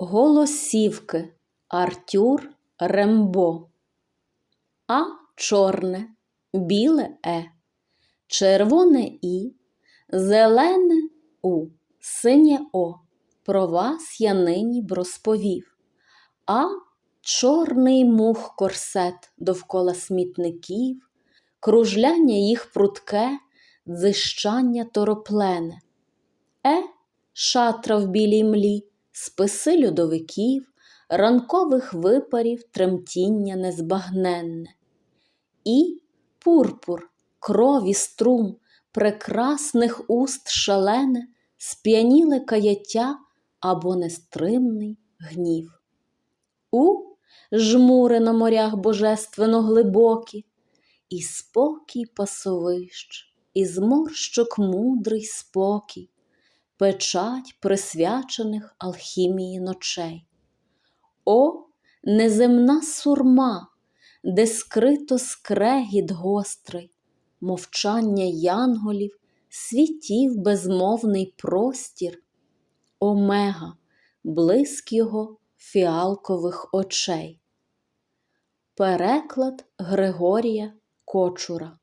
Голосівки Артюр Рембо А чорне, біле е, червоне і, зелене у, синє о. Про вас я нині б розповів. А чорний мух корсет довкола смітників, кружляння їх прутке, дзищання тороплене. Е, шатра в білій млі, списи льодовиків, ранкових випарів тремтіння незбагненне. І пурпур, крові струм, прекрасних уст шалене, сп'яніле каяття або нестримний гнів. У жмури на морях божественно глибокі, і спокій пасовищ, і зморщок мудрий спокій, печать присвячених алхімії ночей. О, неземна сурма, де скрито скрегіт гострий, мовчання янголів, світів безмовний простір, омега, блиск його фіалкових очей. Переклад Григорія Кочура